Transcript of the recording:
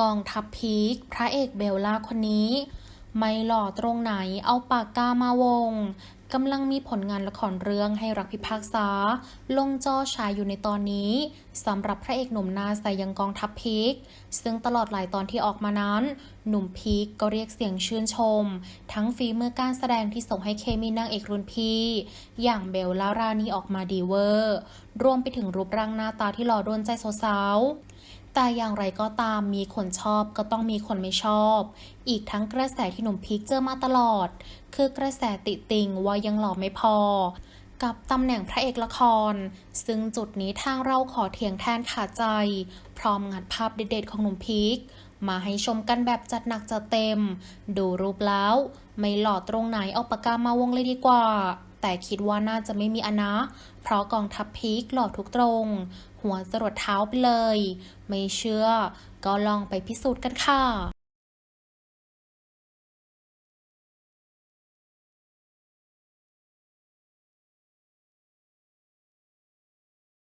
กองทัพพีคพระเอกเบลล่าคนนี้ ไม่หล่อตรงไหนเอาปากกามาวงกำลังมีผลงานละครเรื่องให้รักพิพากษา ลงจอฉายอยู่ในตอนนี้สำหรับพระเอกหนุ่มหน้าใสยังกองทัพพีคซึ่งตลอดหลายตอนที่ออกมานั้น หนุ่มพีคก็เรียกเสียงชื่นชม ทั้งฝีมือการแสดงที่ส่งให้เคมีนางเอกรุ่นพี่ อย่างเบลล่ารานีออกมาดีเวอร์ รวมไปถึงรูปร่างหน้าตาที่หล่อโดนใจสาว แต่อย่างไรก็ตามมีคนชอบก็ต้องมีคนไม่ชอบ อีกทั้งกระแสที่หนุ่มพีคเจอมาตลอด คือกระแสติติงว่ายังหล่อไม่พอ กับตำแหน่งพระเอกละคร ซึ่งจุดนี้ทางเราขอเถียงแทนขาดใจ พร้อมงัดภาพเด็ดๆของหนุ่มพีคมาให้ชมกันแบบจัดหนักจัดเต็ม ดูรูปแล้ว ไม่หล่อตรงไหนเอาปากกามาวงเลยดีกว่า แต่คิดว่าน่าจะไม่มีอนะ เพราะกองทัพพีกหล่อทุกตรง หัวจรดเท้าไปเลย ไม่เชื่อ ก็ลองไปพิสูจน์กันค่ะ